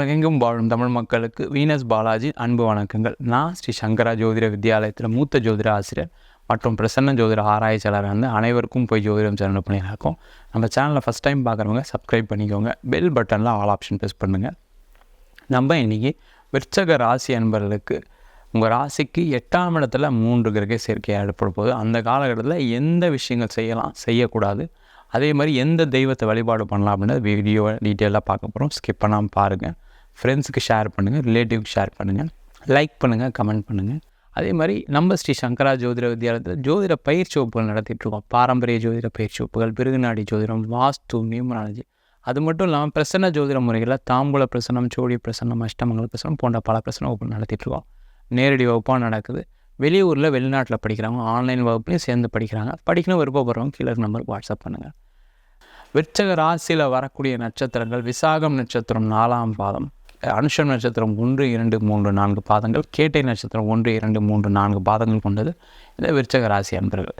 உலகெங்கும் வாழும் தமிழ் மக்களுக்கு வீனஸ் பாலாஜி அன்பு வணக்கங்கள். நான் ஸ்ரீ சங்கரா ஜோதிட வித்யாலயத்தில் மூத்த ஜோதிட ஆசிரியர் மற்றும் பிரசன்ன ஜோதிட ஆராய்ச்சியாளர் வந்து அனைவருக்கும் போய் ஜோதிடம் சேனல் பண்ணியிருக்கோம் நம்ம சேனலை ஃபஸ்ட் டைம் பார்க்குறவங்க சப்ஸ்கிரைப் பண்ணிக்கோங்க. பெல் பட்டனில் ஆல் ஆப்ஷன் ப்ரெஸ் பண்ணுங்கள் நம்ம இன்றைக்கி விற்சக ராசி அன்பர்களுக்கு உங்கள் ராசிக்கு எட்டாம் இடத்துல மூன்று கிரக சேர்க்கையாக ஏற்படும் போது அந்த காலகட்டத்தில் எந்த விஷயங்கள் செய்யலாம் செய்யக்கூடாது. அதே மாதிரி எந்த தெய்வத்தை வழிபாடு பண்ணலாம் அப்படின்னா வீடியோவை டீட்டெயிலாக பார்க்க போகிறோம் ஸ்கிப் பண்ணாமல் பாருங்கள் ஃப்ரெண்ட்ஸுக்கு ஷேர் பண்ணுங்கள் ரிலேட்டிவ்க்கு ஷேர் பண்ணுங்கள் லைக் பண்ணுங்கள் கமெண்ட் பண்ணுங்கள் அதே மாதிரி நம்ம ஸ்ரீ சங்கரா ஜோதிட வித்யாலயத்தில் ஜோதிட பயிற்சி வகுப்புகள் நடத்திட்டுருக்கோம் பாரம்பரிய ஜோதிட பயிற்சி வகுப்புகள் பிருகுநாடி ஜோதிடம் வாஸ்து நியூமராலஜி. அது மட்டும் இல்லாமல் பிரசன்ன ஜோதிட முறைகளில் தாம்பூல பிரசனம் சோழி பிரசனம் அஷ்டமங்கல பிரசனம் போன்ற பல பிரசன வகுப்பு நடத்திட்டுருக்கோம் நேரடி வகுப்பாக நடக்குது. வெளியூரில் வெளிநாட்டில் படிக்கிறவங்க ஆன்லைன் வகுப்புலையும் சேர்ந்து படிக்கிறாங்க. படிக்கணும் விருப்பப்படுறவங்க கீழே நம்பருக்கு வாட்ஸ்அப் பண்ணுங்கள் விற்சக ராசியில் வரக்கூடிய நட்சத்திரங்கள் விசாகம் நட்சத்திரம் நாலாம் பாதம். அனுஷம் நட்சத்திரம் ஒன்று இரண்டு மூன்று நான்கு பாதங்கள் கேட்டை நட்சத்திரம் ஒன்று இரண்டு மூன்று நான்கு பாதங்கள் கொண்டது. இந்த விருச்சக ராசி அன்பர்கள்.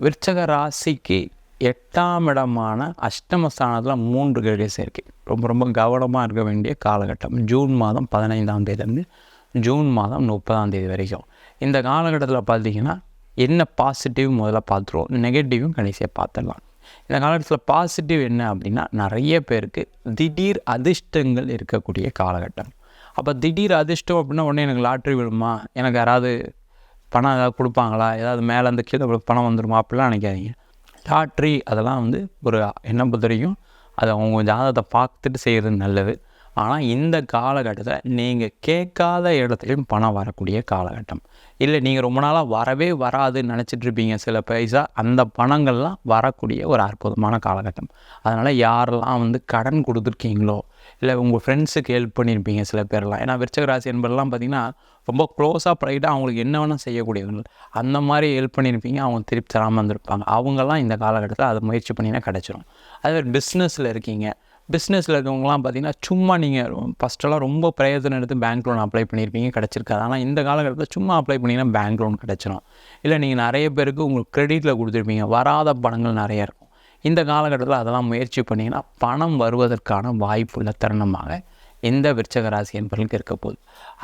விருச்சக ராசிக்கு எட்டாம் இடமான அஷ்டமஸ்தானத்தில் மூன்று கிரக சேர்க்கை. ரொம்ப ரொம்ப கவனமாக இருக்க வேண்டிய காலகட்டம். ஜூன் மாதம் பதினைந்தாம் தேதியிலேருந்து ஜூன் மாதம் முப்பதாம் தேதி வரைக்கும். இந்த காலகட்டத்தில் பார்த்தீங்கன்னா என்ன பாசிட்டிவ் முதல்ல பார்த்துருவோம் நெகட்டிவும் கடைசியாக பார்த்துடலாம் இந்த காலகட்டத்தில் பாசிட்டிவ் என்ன அப்படின்னா நிறைய பேருக்கு திடீர் அதிர்ஷ்டங்கள் இருக்கக்கூடிய காலகட்டம். அப்போ திடீர் அதிர்ஷ்டம் அப்படின்னா உடனே எனக்கு லாட்ரி விழுமா? எனக்கு யாராவது பணம் ஏதாவது கொடுப்பாங்களா? ஏதாவது மேலே அந்த கீழே பணம் வந்துருமா? அப்படிலாம் நினைக்காதீங்க. லாட்ரி அதெல்லாம் வந்து ஒரு என்ன பொறுத்த வரைக்கும் அதை அவங்க ஜாதகத்தை பார்த்துட்டு செய்கிறது நல்லது. ஆனால் இந்த காலகட்டத்தில் நீங்கள் கேட்காத இடத்துலையும் பணம் வரக்கூடிய காலகட்டம். இல்லை நீங்கள் ரொம்ப நாளாக வரவே வராதுன்னு நினச்சிட்டு இருப்பீங்க சில பைசா அந்த பணங்கள்லாம் வரக்கூடிய ஒரு அற்புதமான காலகட்டம். அதனால் யாரெல்லாம் வந்து கடன் கொடுத்துருக்கீங்களோ இல்லை உங்கள் ஃப்ரெண்ட்ஸுக்கு ஹெல்ப் பண்ணியிருப்பீங்க சில பேர்லாம் ஏன்னா விருச்சகராசி என்பதெல்லாம் பார்த்தீங்கன்னா ரொம்ப க்ளோஸாக ப்ரைட்டாக அவங்களுக்கு என்ன வேணால் செய்யக்கூடியவங்க அந்த மாதிரி ஹெல்ப் பண்ணியிருப்பீங்க அவங்க திருப்பி தராமல் வந்திருப்பாங்க அவங்கெல்லாம் இந்த காலகட்டத்தில் அதை முயற்சி பண்ணினா கிடச்சிரும். அதே மாதிரி பிஸ்னஸில் இருக்கீங்க. பிஸ்னஸில் இருக்கவங்களாம் பார்த்தீங்கன்னா சும்மா நீங்கள் ஃபஸ்ட்டெல்லாம் ரொம்ப பிரயோஜனம் எடுத்து பேங்க் லோன் அப்ளை பண்ணியிருப்பீங்க கிடச்சிருக்காது. ஆனால் இந்த காலகட்டத்தில் சும்மா அப்ளை பண்ணிங்கன்னா பேங்க் லோன் கிடச்சிரும். இல்லை நீங்கள் நிறைய பேருக்கு உங்களுக்கு க்ரெடிட்டில் கொடுத்துருப்பீங்க. வராத பணங்கள் நிறைய இருக்கும். இந்த காலகட்டத்தில் அதெல்லாம் முயற்சி பண்ணிங்கன்னா பணம் வருவதற்கான வாய்ப்புள்ள தருணமாக இந்த விருச்சக ராசி என்பவர்களுக்கு இருக்க போகுது.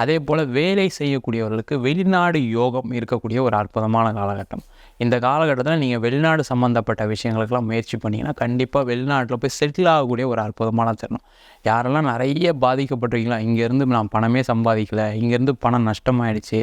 அதே போல் வேலை செய்யக்கூடியவர்களுக்கு வெளிநாடு யோகம் இருக்கக்கூடிய ஒரு அற்புதமான காலகட்டம். இந்த காலகட்டத்தில் நீங்கள் வெளிநாடு சம்மந்தப்பட்ட விஷயங்களுக்கெல்லாம் முயற்சி பண்ணிங்கன்னா கண்டிப்பாக வெளிநாட்டில் போய் செட்டில் ஆகக்கூடிய ஒரு அற்புதமான தருணம். யாரெல்லாம் நிறைய பாதிக்கப்பட்டிருக்கீங்களா இங்கேருந்து நான் பணமே சம்பாதிக்கலை இங்கேருந்து பணம் நஷ்டமாயிடுச்சு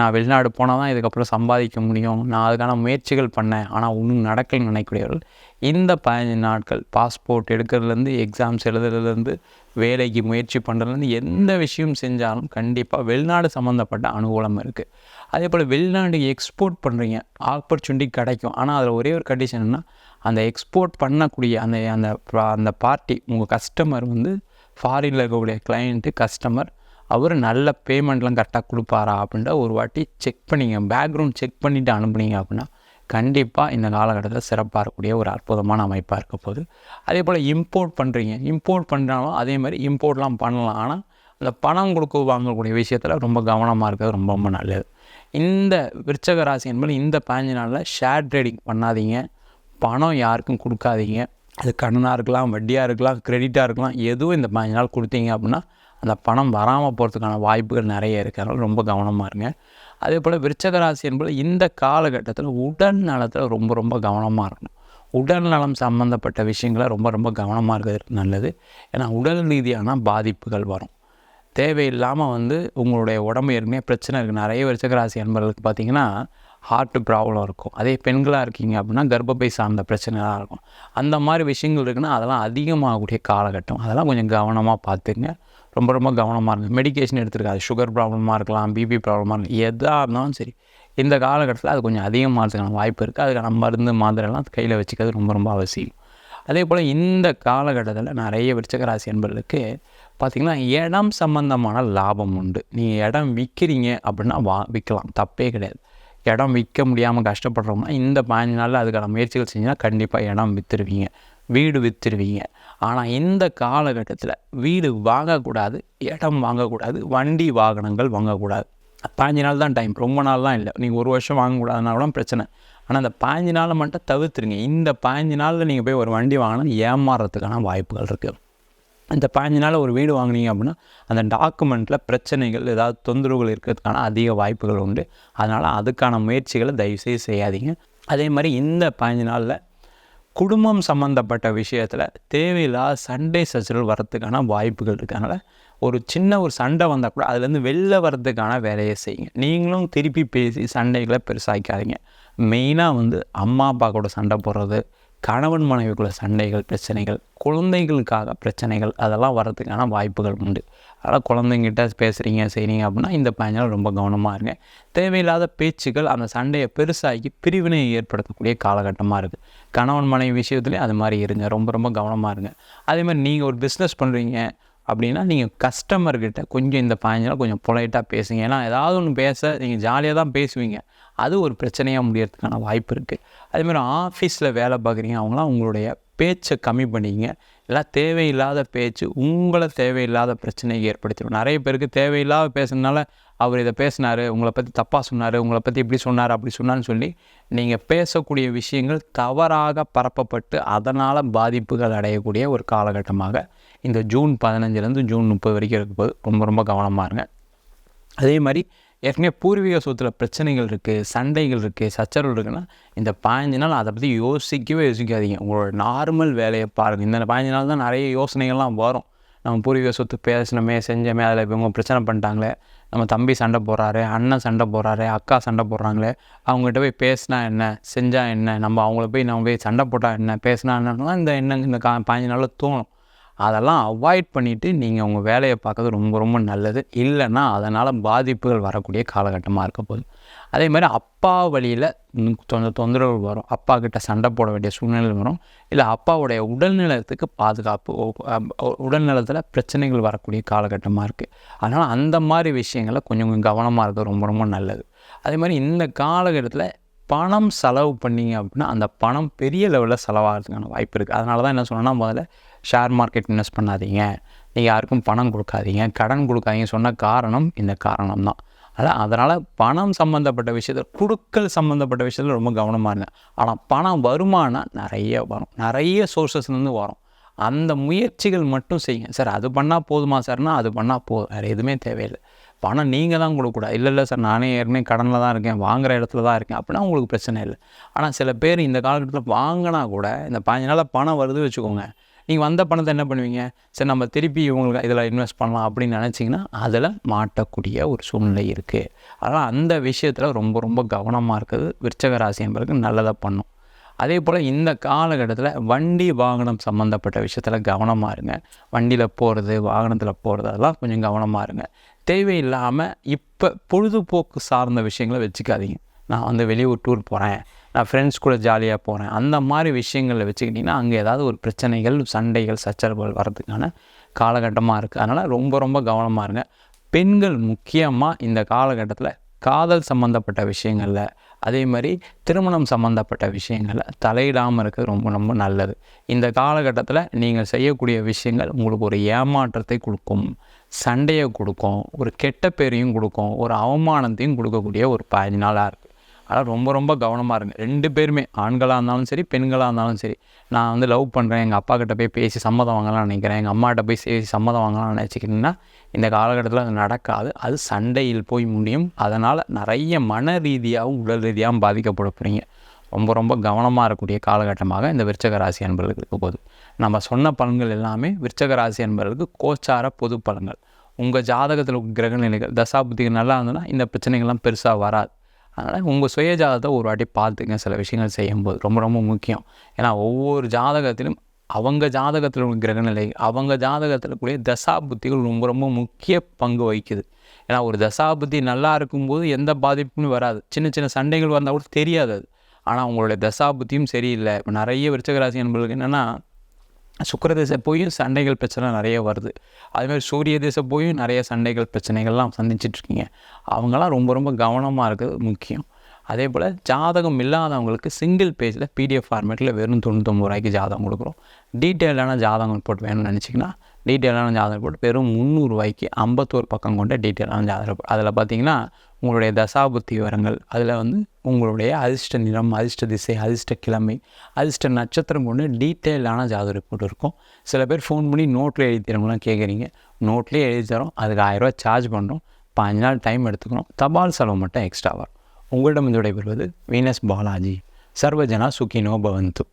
நான் வெளிநாடு போனால் தான் இதுக்கப்புறம் சம்பாதிக்க முடியும் நான் அதுக்கான முயற்சிகள் பண்ணேன் ஆனால் ஒன்றும் நடக்கலன்னு நினைக்கக்கூடியவர்கள் இந்த பதினஞ்சு நாட்கள் பாஸ்போர்ட் எடுக்கிறதுலேருந்து எக்ஸாம்ஸ் எழுதுறதுலேருந்து வேலைக்கு முயற்சி பண்ணுறதுலேருந்து எந்த விஷயம் செஞ்சாலும் கண்டிப்பாக வெளிநாடு சம்மந்தப்பட்ட அனுகூலம் இருக்குது அதே போல் வெளிநாடு எக்ஸ்போர்ட் பண்ணுறீங்க ஆப்பர்ச்சுனிட்டி கிடைக்கும். ஆனால் அதில் ஒரே ஒரு கண்டிஷன்னா அந்த எக்ஸ்போர்ட் பண்ணக்கூடிய அந்த அந்த அந்த பார்ட்டி உங்கள் கஸ்டமர் வந்து ஃபாரினில் இருக்கக்கூடிய கிளைண்ட்டு கஸ்டமர் அவர் நல்ல பேமெண்ட்லாம் கரெக்டாக கொடுப்பாரா அப்படின்ற ஒரு வாட்டி செக் பண்ணிங்க பேக்ரவுண்ட் செக் பண்ணிவிட்டு அனுப்புனீங்க அப்படின்னா கண்டிப்பாக இந்த காலகட்டத்தில் சிறப்பாக இருக்கக்கூடிய ஒரு அற்புதமான அமைப்பாக இருக்க போகுது அதே போல் இம்போர்ட் பண்ணுறீங்க இம்போர்ட் பண்ணுறாலும் அதே மாதிரி இம்போர்ட்லாம் பண்ணலாம். ஆனால் அந்த பணம் கொடுக்க வாங்கக்கூடிய விஷயத்தில் ரொம்ப கவனமாக இருக்கிறது ரொம்ப ரொம்ப நல்லது. இந்த விருச்சக ராசி என்பது இந்த பதினஞ்சு நாளில் ஷேர் ட்ரேடிங் பண்ணாதீங்க. பணம் யாருக்கும் கொடுக்காதீங்க. அது கடனாக இருக்கலாம் வட்டியாக இருக்கலாம் கிரெடிட்டாக இருக்கலாம் எதுவும் இந்த பதினஞ்சு நாள் கொடுத்தீங்க அப்படின்னா அந்த பணம் வராமல் போகிறதுக்கான வாய்ப்புகள் நிறைய இருக்கிறனால ரொம்ப கவனமாக இருங்க. அதே போல் விருச்சகராசி என்பது இந்த காலகட்டத்தில் உடல் நலத்தில் ரொம்ப ரொம்ப கவனமாக இருக்கணும். உடல் நலம் சம்மந்தப்பட்ட விஷயங்களை ரொம்ப ரொம்ப கவனமாக இருக்கிறது நல்லது. ஏன்னா உடல் ரீதியான பாதிப்புகள் வரும். தேவையில்லாமல் வந்து உங்களுடைய உடம்பு ஏற்கனவே பிரச்சனை இருக்குது நிறைய விருச்சகராசி அன்பர்களுக்கு பார்த்தீங்கன்னா ஹார்ட் ப்ராப்ளம் இருக்கும். அதே பெண்களாக இருக்கீங்க அப்படின்னா கர்ப்பப்பை சார்ந்த பிரச்சனைலாம் இருக்கும். அந்த மாதிரி விஷயங்கள் இருக்குன்னா அதெல்லாம் அதிகமாகக்கூடிய காலகட்டம். அதெல்லாம் கொஞ்சம் கவனமாக பார்த்துங்க ரொம்ப ரொம்ப கவனமாக இருங்க. மெடிகேஷன் எடுத்துருக்காது. சுகர் ப்ராப்ளமாக இருக்கலாம் பிபி ப்ராப்ளமாக இருக்கலாம் எதாக இருந்தாலும் சரி. இந்த காலகட்டத்தில் அது கொஞ்சம் அதிகமாகிறதுக்கான வாய்ப்பு இருக்குது அதுக்கான மருந்து மாத்திரைலாம் கையில் வச்சுக்கிறது ரொம்ப ரொம்ப அவசியம். அதே போல் இந்த காலகட்டத்தில் நிறைய விருச்சக ராசி என்பர்களுக்கு பார்த்திங்கன்னா இடம் சம்மந்தமான லாபம் உண்டு. நீங்கள் இடம் விற்கிறீங்க அப்படின்னா வா விற்கலாம் தப்பே கிடையாது. இடம் விற்க முடியாமல் கஷ்டப்படுறோம்னா இந்த பதினஞ்சு நாளில் அதுக்கான முயற்சிகள் செஞ்சால் கண்டிப்பாக இடம் விற்றுருவீங்க வீடு விற்றுருவீங்க ஆனால் இந்த காலகட்டத்தில் வீடு வாங்கக்கூடாது இடம் வாங்கக்கூடாது வண்டி வாகனங்கள் வாங்கக்கூடாது. பாஞ்சு நாள் தான் டைம் ரொம்ப நாள்லாம் இல்லை. நீங்கள் ஒரு வருஷம் வாங்கக்கூடாதுனா கூட பிரச்சனை. ஆனால் அந்த பாஞ்சு நாளை மட்டும் தவிர்த்துருங்க. இந்த பாஞ்சு நாளில் நீங்கள் போய் ஒரு வண்டி வாங்கினா ஏமாறுறதுக்கான வாய்ப்புகள் இருக்குது இந்த பாஞ்சு நாள் ஒரு வீடு வாங்குனீங்க அப்படின்னா அந்த டாக்குமெண்ட்டில் பிரச்சனைகள் ஏதாவது தொந்தரவுகள் இருக்கிறதுக்கான அதிக வாய்ப்புகள் உண்டு. அதனால் அதுக்கான முயற்சிகளை தயவுசெய்து செய்யாதீங்க. அதே மாதிரி இந்த பாஞ்சு நாளில் குடும்பம் சம்மந்தப்பட்ட விஷயத்தில் தேவையில்லாத சண்டை சச்சரவு வரத்துக்கான வாய்ப்புகள் இருக்கனால ஒரு சின்ன ஒரு சண்டை வந்தால் கூட அதுலேருந்து வெளில வர்றதுக்கான வேலையை செய்யுங்க. நீங்களும் திருப்பி பேசி சண்டைகளை பெருசாக்காதீங்க மெயினாக வந்து அம்மா அப்பா கூட சண்டை போடுறது கணவன் மனைவிக்குள்ள சண்டைகள் பிரச்சனைகள் குழந்தைகளுக்காக பிரச்சனைகள் அதெல்லாம் வர்றதுக்கான வாய்ப்புகள் உண்டு. அதனால் குழந்தைங்கிட்ட பேசுகிறீங்க செய்கிறீங்க அப்படின்னா இந்த பயணம் ரொம்ப கவனமாக இருங்க. தேவையில்லாத பேச்சுக்கள் அந்த சண்டையை பெருசாகி பிரிவினை ஏற்படுத்தக்கூடிய காலகட்டமாக இருக்குது கணவன் மனைவி விஷயத்துலேயும் அது மாதிரி இருங்க. ரொம்ப ரொம்ப கவனமாக இருங்க. அதே மாதிரி நீங்கள் ஒரு பிஸ்னஸ் பண்ணுறீங்க அப்படின்னா நீங்கள் கஸ்டமர்கிட்ட கொஞ்சம் இந்த பாயிண்டில் கொஞ்சம் பொலைட்டாக பேசுங்க. ஏன்னா ஏதாவது ஒன்று பேச நீங்கள் ஜாலியாக தான் பேசுவீங்க. அது ஒரு பிரச்சனையாக முடியறதுக்கான வாய்ப்பு இருக்குது அதேமாதிரி ஆஃபீஸில் வேலை பார்க்குறீங்க அவங்களாம் உங்களுடைய பேச்சை கம்மி பண்ணிங்க எல்லாம் தேவையில்லாத பேச்சு உங்களை தேவையில்லாத பிரச்சனையை ஏற்படுத்திடும். நிறைய பேருக்கு தேவையில்லாத பேசுனதுனால அவர் இதை பேசினார் உங்களை பற்றி தப்பாக சொன்னார் உங்களை பற்றி இப்படி சொன்னார் அப்படி சொன்னான்னு சொல்லி நீங்கள் பேசக்கூடிய விஷயங்கள் தவறாக பரப்பப்பட்டு அதனால் பாதிப்புகள் அடையக்கூடிய ஒரு காலகட்டமாக இந்த ஜூன் பதினஞ்சுலேருந்து ஜூன் முப்பது வரைக்கும் இருக்கும்போது ரொம்ப ரொம்ப கவனமாக இருங்க. அதே மாதிரி ஏற்கனவே பூர்வீக சொத்தில் பிரச்சனைகள் இருக்குது சண்டைகள் இருக்குது சச்சரவு இருக்குன்னா இந்த பதினஞ்சு நாள் அதை பற்றி யோசிக்கவே யோசிக்காதீங்க. உங்களோட நார்மல் வேலையை பாருங்கள் இந்த பதினஞ்சு நாள் தான் நிறைய யோசனைகள்லாம் வரும். நம்ம பூர்வீக சொத்து பேசினமே செஞ்சோமே அதில் இவங்க பிரச்சனை பண்ணிட்டாங்களே நம்ம தம்பி சண்டை போடுறாரு அண்ணன் சண்டை போடுறாரு அக்கா சண்டை போடுறாங்களே அவங்ககிட்ட போய் பேசினா என்ன செஞ்சால் என்ன நம்ம அவங்கள போய் நம்ம போய் சண்டை போட்டால் என்ன பேசினா என்னன்னா இந்த எண்ணம் இந்த கா பதினஞ்சு நாளில் தோணும். அதெல்லாம் அவாய்ட் பண்ணிவிட்டு நீங்கள் உங்கள் வேலையை பார்க்கறது ரொம்ப ரொம்ப நல்லது. இல்லைன்னா அதனால் பாதிப்புகள் வரக்கூடிய காலகட்டமாக இருக்க போகுது. அதே மாதிரி அப்பா வழியில் கொஞ்சம் தொந்தரவு வரும். அப்பா கிட்ட சண்டை போட வேண்டிய சூழ்நிலை வரும். இல்லை அப்பாவுடைய உடல்நலத்துக்கு பாதுகாப்பு உடல்நலத்தில் பிரச்சனைகள் வரக்கூடிய காலகட்டமாக இருக்குது அதனால் அந்த மாதிரி விஷயங்களை கொஞ்சம் கொஞ்சம் கவனமாக இருக்கிறது ரொம்ப ரொம்ப நல்லது. அதே மாதிரி இந்த காலகட்டத்தில் பணம் செலவு பண்ணிங்க அப்படின்னா அந்த பணம் பெரிய லெவலில் செலவாகிறதுக்கான வாய்ப்பு இருக்குது அதனால தான் என்ன சொன்னால் முதல்ல ஷேர் மார்க்கெட் இன்வெஸ்ட் பண்ணாதீங்க. நீங்கள் யாருக்கும் பணம் கொடுக்காதீங்க. கடன் கொடுக்காதீங்க சொன்ன காரணம் இந்த காரணம் தான் அதான் அதனால் பணம் சம்மந்தப்பட்ட விஷயத்தில் குடுக்கல் சம்மந்தப்பட்ட விஷயத்தில் ரொம்ப கவனமாக இருங்க. ஆனால் பணம் வருமானம் நிறைய வரும். நிறைய சோர்ஸஸ்லேருந்து வரும். அந்த முயற்சிகள் மட்டும் செய்யுங்க. சார் அது பண்ணால் போதுமா சார்னா அது பண்ணால் போதும் வேறு எதுவுமே தேவையில்லை. பணம் நீங்கள் தான் கொடுக்கக்கூடாது இல்லை இல்லை சார் நானே ஏற்கனவே கடனில் தான் இருக்கேன். வாங்குகிற இடத்துல தான் இருக்கேன். அப்படின்னா உங்களுக்கு பிரச்சனை இல்லை. ஆனால் சில பேர் இந்த காலகட்டத்தில் வாங்கினா கூட இந்த பதினஞ்சு நாளில் பணம் வருது வச்சுக்கோங்க. நீங்கள் வந்த பணத்தை என்ன பண்ணுவீங்க? சரி நம்ம திருப்பி இவங்களுக்கு இதில் இன்வெஸ்ட் பண்ணலாம் அப்படின்னு நினச்சிங்கன்னா அதில் மாட்டக்கூடிய ஒரு சூழ்நிலை இருக்குது அதனால் அந்த விஷயத்தில் ரொம்ப ரொம்ப கவனமாக இருக்கிறது விருச்சக ராசி என்பதற்கு நல்லதாக பண்ணும். அதே போல் இந்த காலகட்டத்தில் வண்டி வாகனம் சம்மந்தப்பட்ட விஷயத்தில் கவனமாக இருங்க. வண்டியில் போகிறது வாகனத்தில் போகிறது அதெல்லாம் கொஞ்சம் கவனமாக இருங்க. தேவையில்லாமல் இப்போ பொழுதுபோக்கு சார்ந்த விஷயங்களை வச்சுக்காதீங்க. நான் வந்து வெளியூர் டூர் போகிறேன் நான் ஃப்ரெண்ட்ஸ் கூட ஜாலியாக போகிறேன் அந்த மாதிரி விஷயங்களில் வச்சுக்கிட்டிங்கன்னா அங்கே ஏதாவது ஒரு பிரச்சனைகள் சண்டைகள் சச்சரவுகள் வர்றதுக்கான காலகட்டமாக இருக்குது அதனால் ரொம்ப ரொம்ப கவனமாக இருங்க. பெண்கள் முக்கியமாக இந்த காலகட்டத்தில் காதல் சம்மந்தப்பட்ட விஷயங்களில் அதே மாதிரி திருமணம் சம்மந்தப்பட்ட விஷயங்களில் தலையிடாமல் இருக்க ரொம்ப ரொம்ப நல்லது. இந்த காலகட்டத்தில் நீங்கள் செய்யக்கூடிய விஷயங்கள் உங்களுக்கு ஒரு ஏமாற்றத்தை கொடுக்கும். சண்டையை கொடுக்கும். ஒரு கெட்ட பேரையும் கொடுக்கும். ஒரு அவமானத்தையும் கொடுக்கக்கூடிய ஒரு பதினாலாக இருக்குது அதனால் ரொம்ப ரொம்ப கவனமாக இருங்க. ரெண்டு பேருமே ஆண்களாக இருந்தாலும் சரி பெண்களாக இருந்தாலும் சரி நான் வந்து லவ் பண்ணுறேன் எங்கள் அப்பா கிட்ட போய் பேசி சம்மதம் வாங்கலாம்னு நினைக்கிறேன் எங்கள் அம்மாட்ட போய் பேசி சம்மதம் வாங்கலாம்னு நினச்சிக்கிட்டிங்கன்னா இந்த காலகட்டத்தில் அது நடக்காது. அது சண்டையில் போய் முடியும். அதனால் நிறைய மன ரீதியாகவும் உடல் ரீதியாகவும் பாதிக்கப்பட போகிறீங்க ரொம்ப ரொம்ப கவனமாக இருக்கக்கூடிய காலகட்டமாக இந்த விருச்சக ராசி அன்பர்களுக்கு இருக்க போகுது. நம்ம சொன்ன பலன்கள் எல்லாமே விருச்சக ராசி அன்பர்களுக்கு கோச்சார பொது பலன்கள். உங்கள் ஜாதகத்தில் கிரக நிலைகள் தசாபுத்திகள் நல்லா இருந்ததுன்னா இந்த பிரச்சனைகள்லாம் பெருசாக வராது. அதனால் உங்கள் சுய ஜாதகத்தை ஒரு வாட்டி பார்த்துங்க. சில விஷயங்கள் செய்யும்போது ரொம்ப ரொம்ப முக்கியம். ஏன்னா ஒவ்வொரு ஜாதகத்திலும் அவங்க ஜாதகத்தில் உள்ள கிரகநிலை அவங்க ஜாதகத்தில் கூடிய தசாபுத்திகள் ரொம்ப ரொம்ப முக்கிய பங்கு வகிக்குது. ஏன்னா ஒரு தசாபுத்தி நல்லா இருக்கும்போது எந்த பாதிப்புமே வராது. சின்ன சின்ன சண்டைகள் வந்தால் கூட தெரியாது அது. ஆனால் உங்களுடைய தசாபுத்தியும் சரியில்லை. இப்போ நிறைய விருச்சகராசி என்பதுக்கு என்னென்னா சுக்கர திசை போயும் சண்டைகள் பிரச்சனை நிறைய வருது. அதுமாதிரி சூரிய திசை போயும் நிறைய சண்டைகள் பிரச்சனைகள்லாம் சந்திச்சிட்ருக்கீங்க. அவங்களாம் ரொம்ப ரொம்ப கவனமாக இருக்கிறது முக்கியம். அதே போல் ஜாதகம் இல்லாதவங்களுக்கு சிங்கிள் பேஜில் பிடிஎஃப் ஃபார்மேட்டில் வெறும் தொண்ணூத்தொம்பது ரூபாய்க்கு ஜாதகம் கொடுக்குறோம். டீட்டெயிலான ஜாதகம் ரிப்போர்ட் வேணும்னு நினச்சிங்கன்னா டீட்டெயிலான ஜாதகம் ரிப்போர்ட் வெறும் முந்நூறுரூவாய்க்கு ஐம்பத்தோரு பக்கம் கொண்ட டீட்டெயிலான ஜாதகம் ரிப்போர்ட் அதில் பார்த்தீங்கன்னா உங்களுடைய தசாபுத்தி விவரங்கள். அதில் வந்து உங்களுடைய அதிர்ஷ்ட நிறம் அதிர்ஷ்ட திசை அதிர்ஷ்ட கிழமை அதிர்ஷ்ட நட்சத்திரம் கொண்டு டீட்டெயிலான ஜாதக ரிப்போர்ட் இருக்கும். சில பேர் ஃபோன் பண்ணி நோட்டில் எழுதி தரோம்லாம் கேட்குறீங்க நோட்லேயே எழுதி தரோம். அதுக்கு ஆயிரரூவா சார்ஜ் பண்ணுறோம் பாஞ்சு நாள் டைம் எடுத்துக்கிறோம். தபால் செலவு மட்டும் எக்ஸ்ட்ரா வரும். உங்களிடம் விடைபெறுவது வீனஸ் பாலாஜி. சர்வஜனா சுகினோ பவந்து.